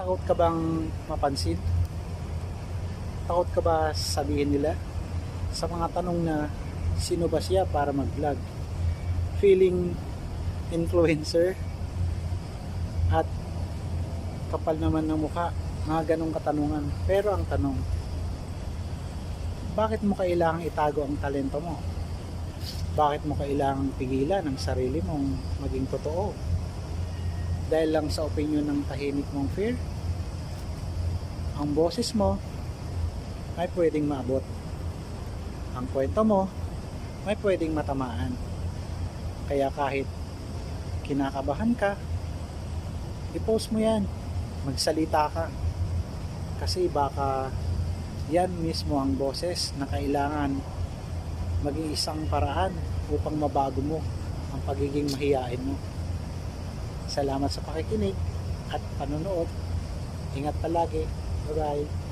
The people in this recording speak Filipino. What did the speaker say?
Takot ka bang mapansin? Takot ka ba sabihin nila? Sa mga tanong na sino ba siya para mag-vlog? Feeling influencer? At kapal naman ng mukha, mga ganong katanungan. Pero ang tanong, bakit mo kailangang itago ang talento mo? Bakit mo kailangang pigilan ang sarili mong maging totoo? Dahil lang sa opinion ng tahimik mong fear? Ang boses mo ay pwedeng maabot. Ang kwento mo ay pwedeng matamaan. Kaya kahit kinakabahan ka, i-post mo yan. Magsalita ka. Kasi baka yan mismo ang boses na kailangan maging isang paraan upang mabago mo ang pagiging mahiyain mo. Salamat sa pakikinig at panonood. Ingat palagi. Bye-bye.